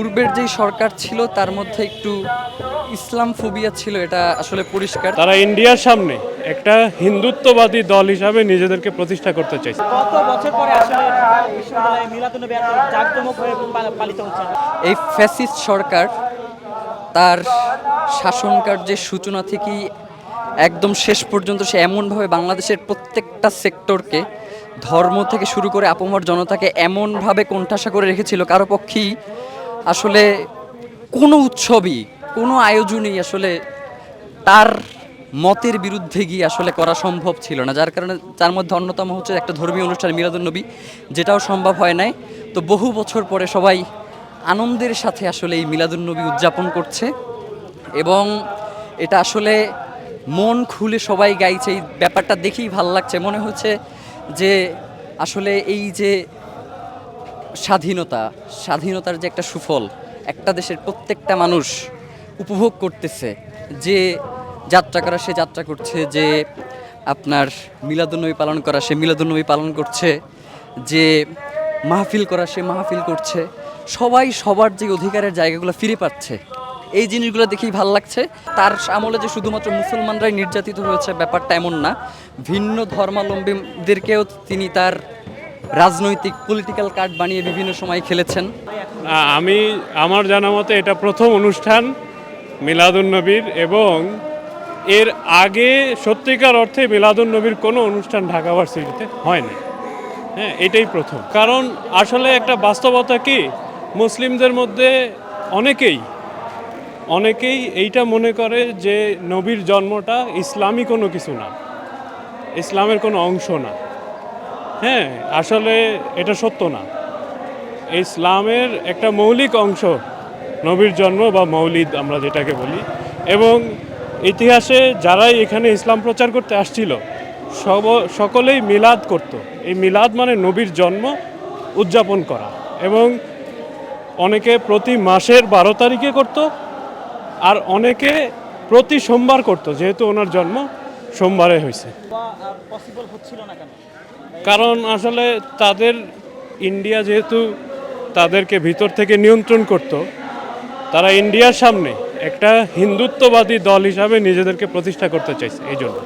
পূর্বের যেই সরকার ছিল তার মধ্যে একটু ইসলাম ফোবিয়া ছিল এটা আসলে পরিষ্কার। তারা ইন্ডিয়ার সামনে একটা হিন্দুত্ববাদী দল হিসাবে নিজেদেরকে প্রতিষ্ঠা করতে চাইছে। কত বছর পরে আসলে বিশ্ববিদ্যালয়ে মিলাদুন্নবী জাঁকজমক হয়ে পালিত হচ্ছে। এই ফ্যাসিস্ট সরকার তার শাসন কার্যের সূচনা থেকেই একদম শেষ পর্যন্ত সে এমনভাবে বাংলাদেশের প্রত্যেকটা সেক্টরকে ধর্ম থেকে শুরু করে আপমর জনতাকে এমনভাবে কোণঠাসা করে রেখেছিল কারও পক্ষেই আসলে কোনো উৎসবই, কোনো আয়োজনই আসলে তার মতের বিরুদ্ধে গিয়ে আসলে করা সম্ভব ছিল না। যার কারণে তার মধ্যে অন্যতম হচ্ছে একটা ধর্মীয় অনুষ্ঠান মিলাদুন্নবী যেটাও সম্ভব হয় নাই। তো বহু বছর পরে সবাই আনন্দের সাথে আসলে এই মিলাদুন্নবী উদযাপন করছে এবং এটা আসলে মন খুলে সবাই গাইছে। এই ব্যাপারটা দেখেই ভালো লাগছে। মনে হচ্ছে যে আসলে এই যে স্বাধীনতা, স্বাধীনতার যে একটা সুফল, একটা দেশের প্রত্যেকটা মানুষ উপভোগ করতেছে, যে যাত্রা করা সে যাত্রা করছে, যে আপনার মিলাদুন্নবী পালন করা সে মিলাদুন্নবী পালন করছে, যে মাহফিল করা সে মাহফিল করছে, সবাই সবার যে অধিকারের জায়গাগুলো ফিরে পাচ্ছে, এই জিনিসগুলো দেখেই ভালো লাগছে। তার আমলে যে শুধুমাত্র মুসলমানরাই নির্যাতিত হয়েছে, ব্যাপারটা এমন না, ভিন্ন ধর্মাবলম্বীদেরকেও তিনি তার রাজনৈতিক পলিটিক্যাল কার্ড বানিয়ে বিভিন্ন সময় খেলেছেন। আমি, আমার জানা মতে এটা প্রথম অনুষ্ঠান মিলাদুন্নবীর এবং এর আগে সত্যিকার অর্থে মিলাদুন্নবীর কোনো অনুষ্ঠান ঢাকা ভার্সিটিতে হয়নি হ্যাঁ এটাই প্রথম। কারণ আসলে একটা বাস্তবতা কি? মুসলিমদের মধ্যে অনেকেই অনেকেই এইটা মনে করে যে নবীর জন্মটা ইসলামী কোনো কিছু না, ইসলামের কোনো অংশ না। হ্যাঁ আসলে এটা সত্য না। ইসলামের একটা মৌলিক অংশ নবীর জন্ম বা মৌলিদ আমরা যেটাকে বলি এবং ইতিহাসে যারাই এখানে ইসলাম প্রচার করতে আসছিল, সব, সকলেই মিলাদ করত। এই মিলাদ মানে নবীর জন্ম উদযাপন করা এবং অনেকে প্রতি মাসের বারো তারিখে করত আর অনেকে প্রতি সোমবার করত, যেহেতু ওনার জন্ম সোমবারে হয়েছে। না কেন? কারণ আসলে তাদের ইন্ডিয়া যেহেতু তাদেরকে ভিতর থেকে নিয়ন্ত্রণ করত, তারা ইন্ডিয়ার সামনে একটা হিন্দুত্ববাদী দল হিসাবে নিজেদেরকে প্রতিষ্ঠা করতে চাইছে, এই জন্য।